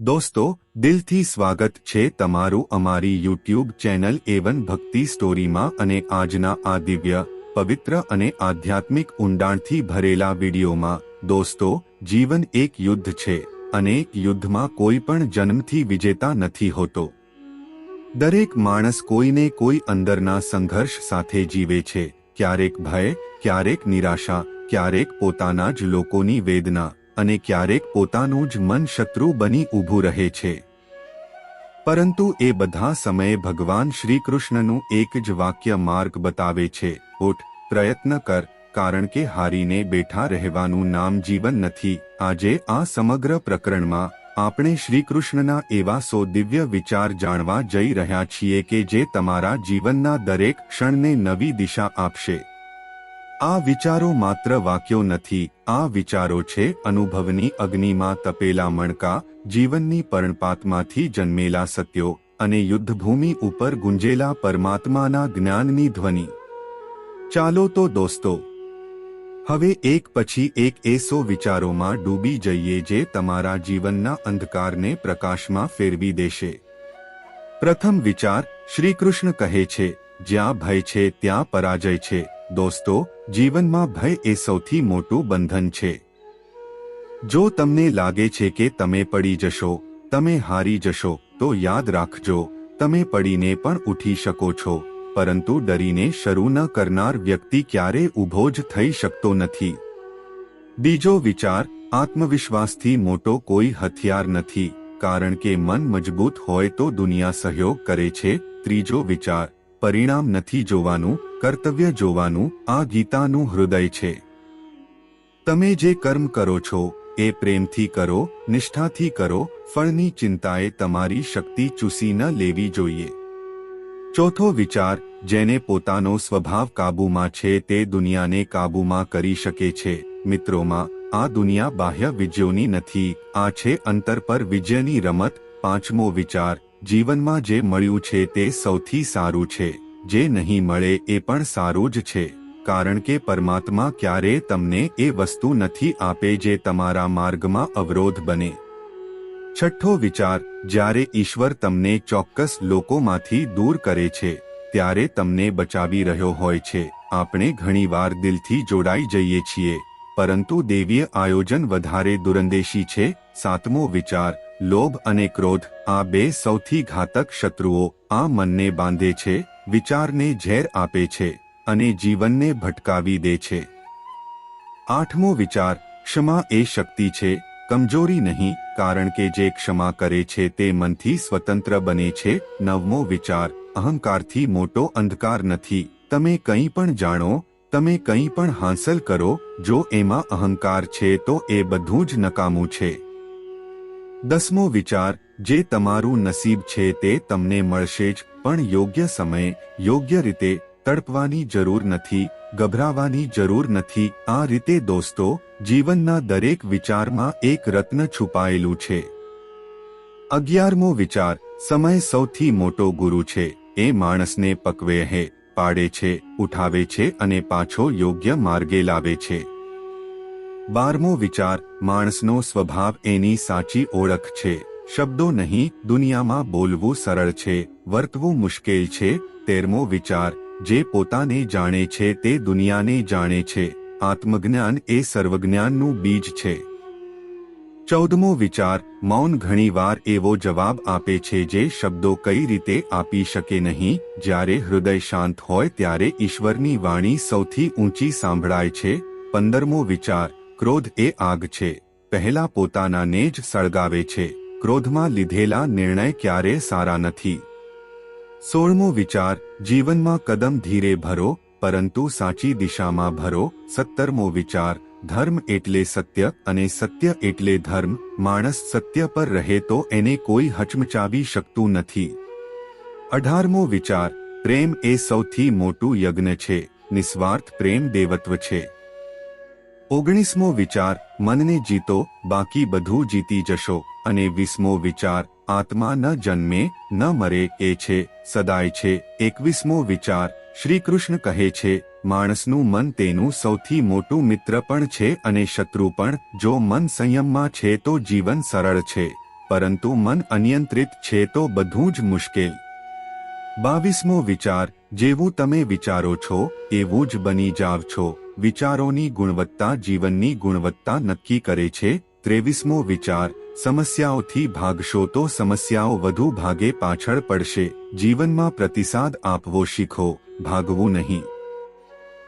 દોસ્તો, દિલથી સ્વાગત છે તમારું અમારી યુટ્યુબ ચેનલ એવન ભક્તિ સ્ટોરીમાં અને આજના આ દિવ્ય, પવિત્ર અને આધ્યાત્મિક ઊંડાણથી ભરેલા વિડીયોમાં. દોસ્તો, જીવન એક યુદ્ધ છે, અને યુદ્ધમાં કોઈ પણ જન્મથી વિજેતા નથી હોતો. દરેક માણસ કોઈને કોઈ અંદરના સંઘર્ષ સાથે જીવે છે, ક્યારેક ભય, ક્યારેક નિરાશા, ક્યારેક પોતાના જ લોકોની વેદના. અને ક્યારેક પોતાનું જ મન શત્રુ બની ઊભું રહે છે. પરંતુ એ બધા સમયે ભગવાન શ્રી કૃષ્ણનું એક જ વાક્ય માર્ગ બતાવે છે, ઉઠ, પ્રયત્ન કર, કારણ કે હારીને બેઠા રહેવાનું નામ જીવન નથી. આજે આ સમગ્ર પ્રકરણમાં આપણે શ્રી કૃષ્ણના એવા સો દિવ્ય વિચાર જાણવા જઈ રહ્યા છીએ કે જે તમારા જીવનના દરેક ક્ષણને નવી દિશા આપશે. આ વિચારો માત્ર વાક્યો નથી, આ વિચારો છે અનુભવની અગ્નિમાં તપેલા મણકા, જીવનની પરણપાતમાંથી જન્મેલા સત્યો અને યુદ્ધભૂમિ ઉપર ગુંજેલા પરમાત્માના જ્ઞાનની ધ્વનિ. ચાલો તો દોસ્તો, હવે એક પછી એક એસો વિચારોમાં ડૂબી જઈએ જે તમારા જીવનના અંધકારને પ્રકાશમાં ફેરવી દેશે. પ્રથમ વિચાર શ્રીકૃષ્ણ કહે છે, જ્યાં ભય છે ત્યાં પરાજય છે. દોસ્તો, જીવનમાં ભય એ સૌથી મોટું બંધન છે. જો તમને લાગે છે કે તમે પડી જશો, તમે હારી જશો, તો યાદ રાખજો, તમે પડીને પણ ઉઠી શકો છો, પરંતુ ડરીને શરૂ ન કરનાર વ્યક્તિ ક્યારે ઊભો જ થઈ શકતો નથી. બીજો વિચાર, આત્મવિશ્વાસથી મોટો કોઈ હથિયાર નથી, કારણ કે મન મજબૂત હોય તો દુનિયા સહયોગ કરે છે, ત્રીજો વિચાર પરિણામ નથી જોવાનું, કર્તવ્ય જોવાનું, આ ગીતાનું હૃદય છે. તમે જે કર્મ કરો છો, એ પ્રેમથી કરો, નિષ્ઠાથી કરો, ફળની ચિંતાએ તમારી શક્તિ ચૂસી ન લેવી જોઈએ. ચોથો વિચાર, જેને પોતાનો સ્વભાવ કાબૂમાં છે તે દુનિયાને કાબૂમાં કરી શકે છે. મિત્રોમાં, આ દુનિયા બાહ્ય વિજયોની નથી, આ છે અંતર પર વિજયની રમત, પાંચમો વિચાર જીવનમાં જે મળ્યું છે તે સૌથી સારું છે. જે નહીં મળે એ પણ સારું જ છે. કારણ કે પરમાત્મા ક્યારે તમને એ વસ્તુ નથી આપે જે તમારા માર્ગમાં અવરોધ બને. છઠ્ઠો વિચાર, જ્યારે ઈશ્વર તમને ચોક્કસ લોકોમાંથી દૂર કરે છે, ત્યારે તમને બચાવી રહ્યો હોય છે. આપણે ઘણીવાર દિલથી જોડાઈ જઈએ છીએ, પરંતુ દેવીય આયોજન વધારે દુરંદેશી છે. સાતમો વિચાર લોભ અને ક્રોધ આ બે સૌથી ઘાતક શત્રુઓ આ મનને બાંધે છે, વિચારને ઝેર આપે છે અને જીવનને ભટકાવી દે છે. આઠમો વિચાર, ક્ષમા એ શક્તિ છે, કમજોરી નહીં, કારણ કે જે ક્ષમા કરે છે તે મનથી સ્વતંત્ર બને છે. નવમો વિચાર, અહંકારથી મોટો અંધકાર નથી. તમે કંઈ પણ જાણો, તમે કંઈ પણ હાંસલ કરો, જો એમાં અહંકાર છે તો એ બધું જ નકામું છે. દસમો વિચાર, જે તમારું નસીબ છે તે તમને મળશે જ, પણ યોગ્ય સમયે, યોગ્ય રીતે, તડપવાની જરૂર નથી, ગભરાવાની જરૂર નથી. આ રીતે દોસ્તો, જીવનના દરેક વિચારમાં એક રત્ન છુપાયેલું છે. અગિયારમો વિચાર, સમય સૌથી મોટો ગુરુ છે. એ માણસને પકવે હે, પાડે છે, ઉઠાવે છે અને પાછો યોગ્ય માર્ગે લાવે છે. બારમો વિચાર, માણસનો સ્વભાવ એની સાચી ઓળખ છે. શબ્દો નહીં, દુનિયામાં બોલવું સરળ છે, વર્તવું મુશ્કેલ છે, તેરમો વિચાર, જે પોતાને જાણે છે તે દુનિયાને જાણે છે. આત્મજ્ઞાન એ સર્વજ્ઞાનનું બીજ છે. ચૌદમો વિચાર, મૌન ઘણીવાર એવો જવાબ આપે છે જે શબ્દો કઈ રીતે આપી શકે નહીં, જ્યારે હૃદય શાંત હોય ત્યારે ઈશ્વરની વાણી સૌથી ઊંચી સાંભળાય છે. પંદરમો વિચાર ક્રોધ એ આગ છે. પહેલા પોતાનાને જ સળગાવે છે. ક્રોધમાં લીધેલા નિર્ણય ક્યારે સારા નથી. સોળમો વિચાર, જીવનમાં કદમ ધીરે ભરો, પરંતુ સાચી દિશામાં ભરો. સત્તરમો વિચાર, ધર્મ એટલે સત્ય અને સત્ય એટલે ધર્મ. માણસ સત્ય પર રહે તો એને કોઈ હચમચાવી શકતું નથી. અઢારમો વિચાર, પ્રેમ એ સૌથી મોટું યજ્ઞ છે. નિસ્વાર્થ પ્રેમ દેવત્વ છે. ઓગણીસમો વિચાર, મનને જીતો, બાકી બધું જીતી જશો. અને વીસમો વિચાર, આત્મા ન જન્મે, ન મરે, એ છે, સદાય છે. એકવીસમો વિચાર શ્રી કૃષ્ણ કહે છે, માણસનું મન તેનું સૌથી મોટું મિત્ર પણ છે અને શત્રુ પણ. જો મન સંયમમાં છે તો જીવન સરળ છે. પરંતુ મન અનિયંત્રિત છે તો બધું જ મુશ્કેલ. બાવીસમો વિચાર, જેવું તમે વિચારો છો, એવું જ બની જાવ છો. વિચારોની ગુણવત્તા જીવનની ગુણવત્તા નક્કી કરે છે. ત્રેવીસમો વિચાર, સમસ્યાઓથી ભાગશો તો સમસ્યાઓ વધુ ભાગે પાછળ પડશે. જીવનમાં પ્રતિસાદ આપવો શીખો, ભાગવું નહીં.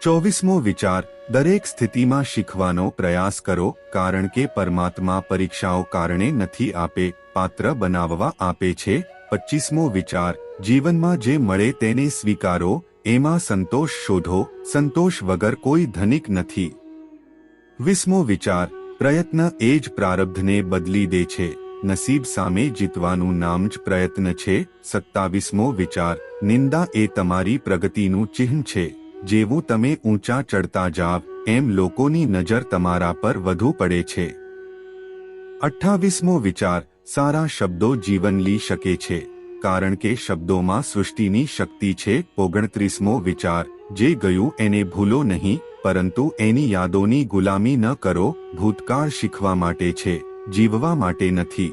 ચોવીસમો વિચાર, દરેક સ્થિતિમાં શીખવાનો પ્રયાસ કરો, કારણ કે પરમાત્મા પરીક્ષાઓ કારણે નથી આપે, પાત્ર બનાવવા આપે છે. પચીસમો વિચાર જીવનમાં જે મળે તેને સ્વીકારો, એમાં સંતોષ શોધો, સંતોષ વગર કોઈ ધનિક નથી. વિસ્મો વિચાર, પ્રયત્ન એ જ પ્રારબ્ધને બદલી દે છે. નસીબ સામે જીતવાનું નામ જ પ્રયત્ન છે. સત્તાવીસમો વિચાર, નિંદા એ તમારી પ્રગતિનું ચિહ્ન છે. જેવું તમે ઊંચા ચડતા જાવ, એમ લોકોની નજર તમારા પર વધુ પડે છે. અઠ્ઠાવીસમો વિચાર, સારા શબ્દો જીવન લી શકે છે. કારણ કે શબ્દોમાં સૃષ્ટિની શક્તિ છે ઓગણત્રીસમો વિચાર. જે ગયું એને ભૂલો નહીં, પરંતુ એની યાદોની ગુલામી ન કરો, ભૂતકાળ શીખવા માટે છે, જીવવા માટે નથી.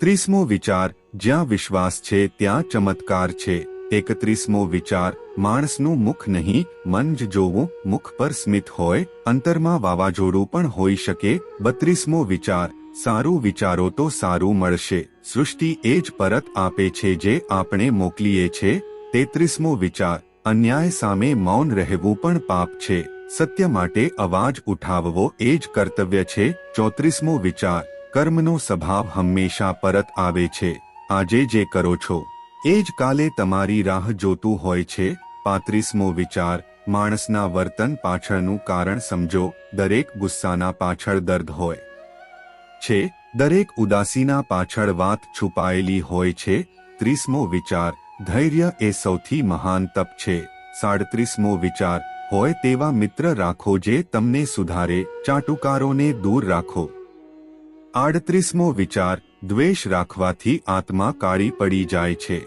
ત્રીસમો વિચાર, જ્યાં વિશ્વાસ છે ત્યાં ચમત્કાર છે. એકત્રીસમો વિચાર, માણસનું મુખ નહીં મન જ જોવું, મુખ પર સ્મિત હોય, અંતરમાં વાવાઝોડું પણ હોઈ શકે. બત્રીસમો વિચાર સારું વિચારો તો સારું મળશે. સૃષ્ટિ એ જ પરત આપે છે જે આપણે મોકલીએ છે. તેત્રીસમો વિચાર, અન્યાય સામે મૌન રહેવું પણ પાપ છે. સત્ય માટે અવાજ ઉઠાવવો એ જ કર્તવ્ય છે. ચોત્રીસમો વિચાર, કર્મનો સ્વભાવ હંમેશા પરત આવે છે. આજે જે કરો છો. એ જ કાલે તમારી રાહ જોતું હોય છે. પાંત્રીસમો વિચાર, માણસના વર્તન પાછળનું કારણ સમજો. દરેક ગુસ્સાના પાછળ દર્દ હોય. છે, દરેક ઉદાસીના પાછળ વાત છુપાયેલી હોય છે, ત્રીસમો વિચાર, ધૈર્ય એ સૌથી મહાન તપ છે, સાડત્રીસમો વિચાર, હોય તેવા મિત્ર રાખો જે તમને સુધારે, ચાટુકારોને દૂર રાખો. આડત્રીસમો વિચાર, દ્વેષ રાખવાથી આત્મા કાળી પડી જાય છે.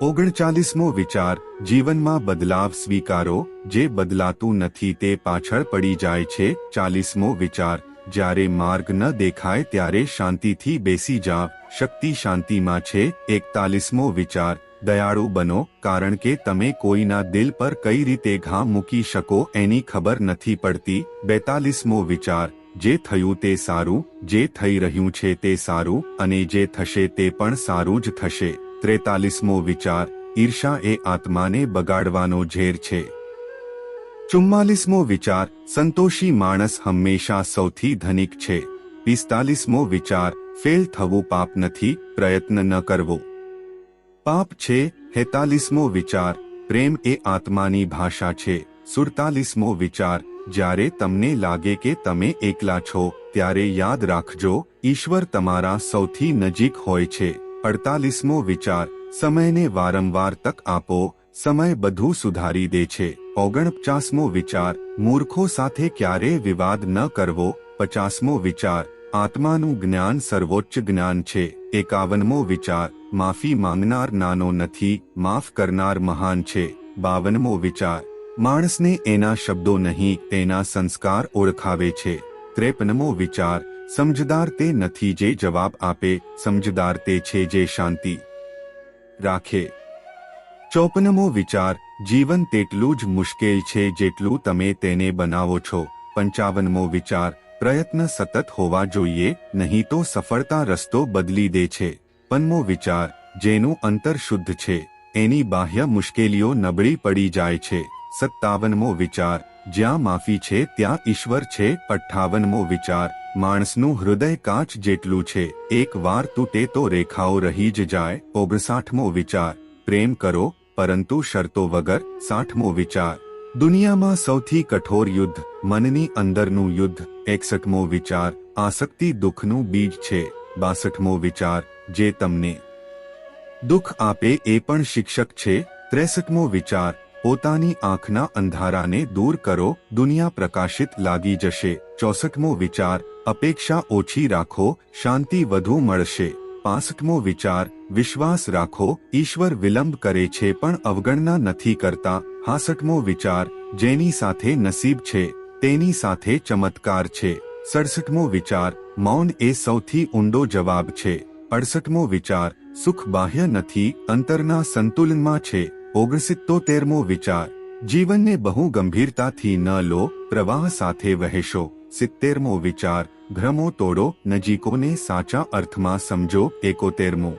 ઓગણચાલીસમો વિચાર, જીવનમાં બદલાવ સ્વીકારો, જે બદલાતું નથી તે પાછળ પડી જાય છે, ચાલીસમો વિચાર જ્યારે માર્ગ ન દેખાય ત્યારે શાંતિથી બેસી જાવ. શક્તિ શાંતિમાં છે. એકતાલીસમો વિચાર. દયાળુ બનો, કારણ કે તમે કોઈના દિલ પર કઈ રીતે ઘા મૂકી શકો એની ખબર નથી પડતી. બેતાલીસમો વિચાર. જે થયું તે સારું, જે થઈ રહ્યું છે તે સારું, અને જે થશે તે પણ સારું જ થશે. ત્રેતાલીસમો વિચાર. ઈર્ષા એ આત્માને બગાડવાનો ઝેર છે. ચુમ્માલીસમો વિચાર, સંતોષી માણસ હંમેશા સૌથી ધનિક છે. પિસ્તાલીસમો વિચાર, ફેલ થવું પાપ નથી, પ્રયત્ન ન કરવો. પાપ છે, હેતાલીસમો વિચાર, પ્રેમ એ આત્માની ભાષા છે. સુડતાલીસમો વિચાર, જ્યારે તમને લાગે કે તમે એકલા છો, ત્યારે યાદ રાખજો, ઈશ્વર તમારા સૌથી નજીક હોય છે. અડતાલીસમો વિચાર, સમયને વારંવાર તક આપો સમય બધું સુધારી દે છે. ઓગણપચાસમો વિચાર, મૂર્ખો સાથે ક્યારે વિવાદ ન કરવો? પચાસમો વિચાર, આત્માનું જ્ઞાન સર્વોચ્ચ જ્ઞાન છે. એકાવનમો વિચાર, માફી માંગનાર નાનો નથી, માફ કરનાર મહાન છે. બાવનમો વિચાર, માણસને એના શબ્દો નહીં તેના સંસ્કાર ઓળખાવે છે. ત્રેપનમો વિચાર, સમજદાર તે નથી જે જવાબ આપે, સમજદાર તે છે જે શાંતિ રાખે. ચોપનમો વિચાર, જીવન તેટલું જ મુશ્કેલ છે જેટલું તમે તેને બનાવો છો. પંચાવનમો વિચાર, પ્રયત્ન સતત હોવા જોઈએ, નહીં તો સફળતા રસ્તો બદલી દે છે. પનમો વિચાર, જેનું અંતર શુદ્ધ છે, એની બાહ્ય મુશ્કેલીઓ નબળી પડી જાય છે. સત્તાવનમો વિચાર, જ્યાં માફી છે, ત્યાં ઈશ્વર છે. અઠ્ઠાવનમો વિચાર, માણસનું હૃદય કાચ જેટલું છે, એક વાર તૂટે તો રેખાઓ રહી જ જાય. ઓગણસાઠમો વિચાર, પ્રેમ કરો પરંતુ શરતો વગર સાઠમો વિચાર. દુનિયામાં સૌથી કઠોર યુદ્ધ, મનની અંદરનું યુદ્ધ, એકસઠમો વિચાર, આસક્તિ દુઃખનું બીજ છે, બાસઠમો વિચાર, જે તમને દુઃખ આપે એ પણ શિક્ષક છે, ત્રેસઠમો વિચાર, પોતાની આંખના અંધારાને દૂર કરો, દુનિયા પ્રકાશિત લાગી જશે, ચોસઠમો વિચાર, અપેક્ષા ઓછી રાખો, શાંતિ વધુ મળશે. પાસઠમો વિચાર, વિશ્વાસ રાખો, ઈશ્વર વિલંબ કરે છે પણ અવગણના નથી કરતા હાસઠમો વિચાર, જેની સાથે નસીબ છે, તેની સાથે ચમત્કાર છે. સડસઠમો વિચાર, મૌન એ સૌથી ઊંડો જવાબ છે. અડસઠમો વિચાર, સુખ બાહ્ય નથી, અંતરના સંતુલનમાં છે. ઓગણસિત્તોતેરમો વિચાર, જીવનને બહુ ગંભીરતાથી ન લો, પ્રવાહ સાથે વહેશો. સિત્તેરમો વિચાર ભ્રમો તોડો, નજીકોને સાચા અર્થમાં સમજો, એકોતેરમો.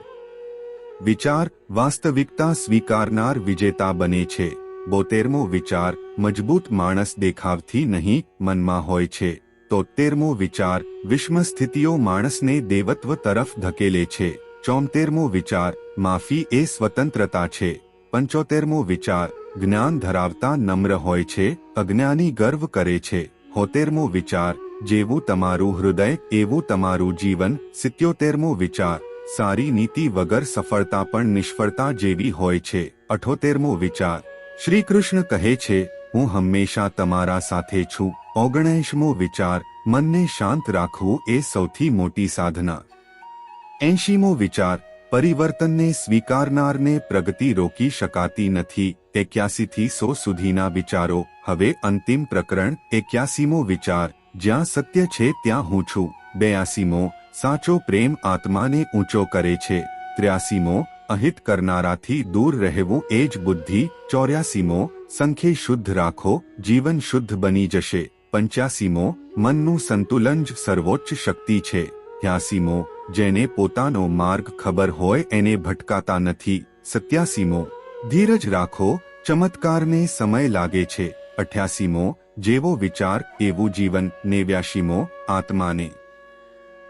વિચાર, વાસ્તવિકતા સ્વીકારનાર વિજેતા બને છે. બોતેરમો વિચાર, મજબૂત માણસ દેખાવથી નહીં, મનમાં હોય છે. તોતેરમો વિચાર વિષમ સ્થિતિઓ માણસને દેવત્વ તરફ ધકેલે છે. ચોમતેરમો વિચાર, માફી એ સ્વતંત્રતા છે. પંચોતેરમો વિચાર, જ્ઞાન ધરાવતા નમ્ર હોય છે, અજ્ઞાની ગર્વ કરે છે. હોતેરમો વિચાર જેવું તમારું હૃદય, એવું તમારું જીવન, સિત્યોતેરમો વિચાર. સારી નીતિ વગર સફળતા પણ નિષ્ફળતા જેવી હોય છે. અઠોતેરમો વિચાર. શ્રી કૃષ્ણ કહે છે, હું હંમેશા તમારા સાથે છું. ઓગણએંશમો વિચાર. મનને શાંત રાખવું એ સૌથી મોટી સાધના. એંશીમો વિચાર. પરિવર્તનને સ્વીકારનારને પ્રગતિ રોકી શકાતી નથી. એક્યાસીથી સો સુધીના વિચારો. હવે અંતિમ પ્રકરણ એક્યાસીમો વિચાર. જ્યાં સત્ય છે ત્યાં હું છું. બેયાસીમો, સાચો પ્રેમ આત્માને ઊંચો કરે છે. ત્ર્યાસીમો, અહિત કરનારાથી દૂર રહેવું એ જ બુદ્ધિ. ચોર્યાસીમો સંખ્ય શુદ્ધ રાખો, જીવન શુદ્ધ બની જશે. પંચ્યાસીમો, મનનું સંતુલન જ સર્વોચ્ચ શક્તિ છે. ત્યાસીમો જેને પોતાનો માર્ગ ખબર હોય એને ભટકાતા નથી. સત્યાસીમો, ધીરજ રાખો, ચમત્કારને સમય લાગે છે. અઠ્યાસીમો જેવો વિચાર એવું જીવન નેવ્યાશીમો આત્માને.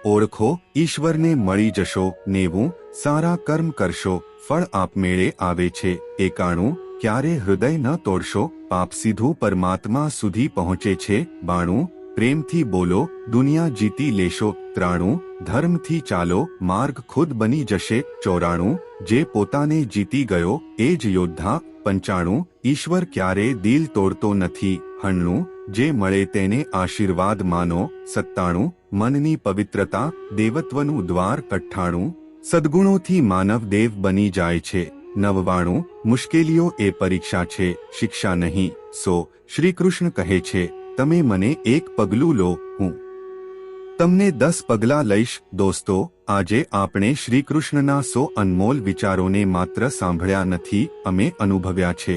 ઓળખો, ઈશ્વરને મળી જશો, નેવું, સારા કર્મ કરશો, ફળ આપમેળે આવે છે, એકાણું, ક્યારે હૃદય ન તોડશો, પાપ સીધું પરમાત્મા સુધી પહોંચે છે, બાણું, પ્રેમથી બોલો, દુનિયા જીતી લેશો, ત્રાણું, ધર્મથી ચાલો, માર્ગ ખુદ બની જશે, ચોરાણું, જે પોતાને જીતી ગયો, એ જ યોદ્ધા, પંચાણું, ઈશ્વર ક્યારે દિલ તોડતો નથી. હણનું જે મળે તેને આશીર્વાદ માનો, સત્તાણું, મનની પવિત્રતા, દેવત્વનું દ્વાર કઠ્ઠાણું સદગુણોથી માનવ દેવ બની જાય છે, નવવાણું, મુશ્કેલીઓ એ પરીક્ષા છે, શિક્ષા નહીં, સો શ્રી કૃષ્ણ કહે છે, તમે મને એક પગલું લો, હું તમને દસ પગલા લઈશ, દોસ્તો, આજે આપણે શ્રી કૃષ્ણના સો અનમોલ વિચારોને માત્ર સાંભળ્યા નથી, અમે અનુભવ્યા છે.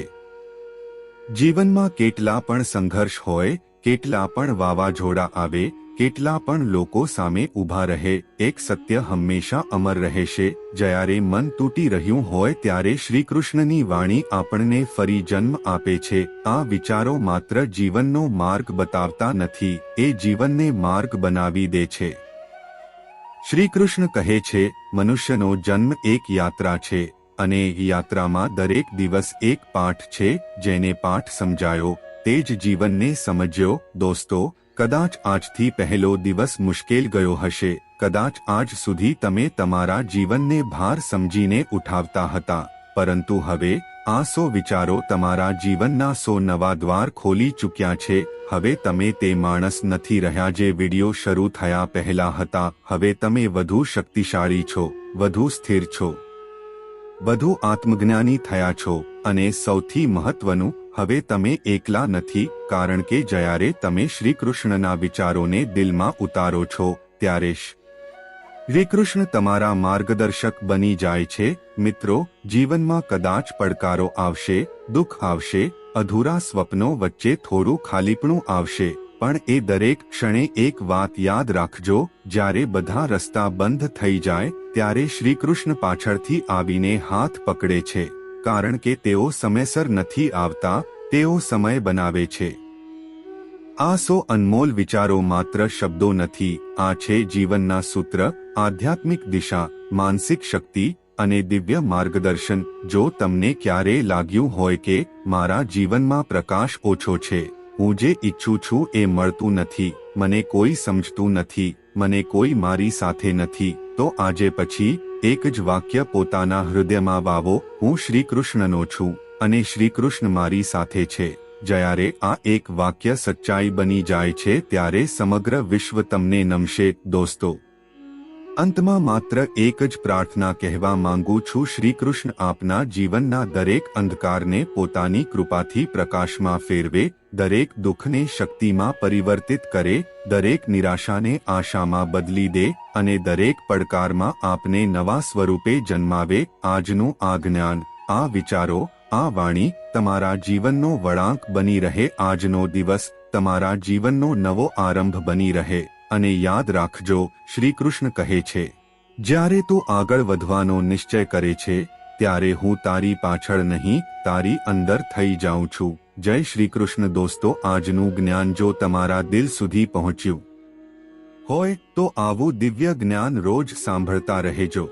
જીવનમાં કેટલા પણ સંઘર્ષ હોય, કેટલા પણ વાવાઝોડા આવે, કેટલા પણ લોકો સામે ઊભા રહે, એક સત્ય હંમેશા અમર રહેશે. જ્યારે મન તૂટી રહ્યું હોય ત્યારે શ્રીકૃષ્ણની વાણી આપણને ફરી જન્મ આપે છે. આ વિચારો માત્ર જીવનનો માર્ગ બતાવતા નથી, એ જીવનને માર્ગ બનાવી દે છે. શ્રીકૃષ્ણ કહે છે, મનુષ્યનો જન્મ એક યાત્રા છે. અને યાત્રામાં દરેક દિવસ એક પાઠ છે, જેને પાઠ સમજાયો. તે જ જીવનને સમજ્યો, દોસ્તો, કદાચ આજથી પહેલો દિવસ મુશ્કેલ ગયો હશે. કદાચ આજ સુધી તમે તમારા જીવનને ભાર સમજીને ઉઠાવતા હતા. પરંતુ હવે, આ સો વિચારો તમારા જીવનના સો નવા દ્વાર ખોલી ચૂક્યા છે. હવે તમે તે માણસ નથી રહ્યા જે વિડિયો શરૂ થયા પહેલા હતા. હવે તમે વધુ શક્તિશાળી છો, વધુ સ્થિર છો. વધુ આત્મજ્ઞાની થયા છો અને સૌથી મહત્વનું, હવે તમે એકલા નથી, કારણ કે જ્યારે તમે શ્રીકૃષ્ણના વિચારોને દિલમાં ઉતારો છો, ત્યારે શ્રીકૃષ્ણ તમારા માર્ગદર્શક બની જાય છે, મિત્રો, જીવનમાં કદાચ પડકારો આવશે, દુઃખ આવશે, અધૂરા સ્વપ્નો વચ્ચે થોડું ખાલીપણું આવશે, પણ એ દરેક ક્ષણે એક વાત યાદ રાખજો, જ્યારે બધા રસ્તા બંધ થઈ જાય ત્યારે શ્રીકૃષ્ણ પાછળથી આવીને હાથ પકડે છે, કારણ કે તેઓ સમયસર નથી આવતા, તેઓ સમય બનાવે છે. આ સો અનમોલ વિચારો માત્ર શબ્દો નથી, આ છે જીવનના સૂત્ર, આધ્યાત્મિક દિશા, માનસિક શક્તિ અને દિવ્ય માર્ગદર્શન, જો તમને ક્યારે લાગ્યું હોય કે મારા જીવનમાં પ્રકાશ ઓછો છે, હું જે ઈચ્છું છું એ મળતું નથી. મને કોઈ સમજતું નથી, મને કોઈ મારી સાથે નથી, તો આજે પછી, એક જ વાક્ય પોતાના હૃદયમાં વાવો, હું શ્રી કૃષ્ણનો છું, અને શ્રી કૃષ્ણ મારી સાથે છે જ્યારે આ એક વાક્ય સચ્ચાઈ બની જાય છે, ત્યારે સમગ્ર વિશ્વ તમને નમશે, દોસ્તો. અંતમાં માત્ર એક જ પ્રાર્થના કહેવા માંગુ છું શ્રી કૃષ્ણ આપના જીવનના દરેક અંધકારને પોતાની કૃપાથી પ્રકાશમાં ફેરવે, દરેક દુઃખને શક્તિમાં પરિવર્તિત કરે, દરેક નિરાશાને આશામાં બદલી દે અને દરેક પડકારમાં આપને નવા સ્વરૂપે જન્માવે. આજનું આ જ્ઞાન, આ વિચારો, આ વાણી તમારા જીવનનો વળાંક બની રહે. આજનો દિવસ તમારા જીવનનો નવો આરંભ બની રહે. અને યાદ રાખજો શ્રી કૃષ્ણ કહે છે, જ્યારે તું આગળ વધવાનો નિશ્ચય કરે છે, ત્યારે હું તારી પાછળ નહીં, તારી અંદર થઈ જાઉં છું. જય શ્રી કૃષ્ણ દોસ્તો, આજનું જ્ઞાન જો તમારા દિલ સુધી પહોંચ્યું હોય, તો આવું દિવ્ય જ્ઞાન રોજ સાંભળતા રહેજો.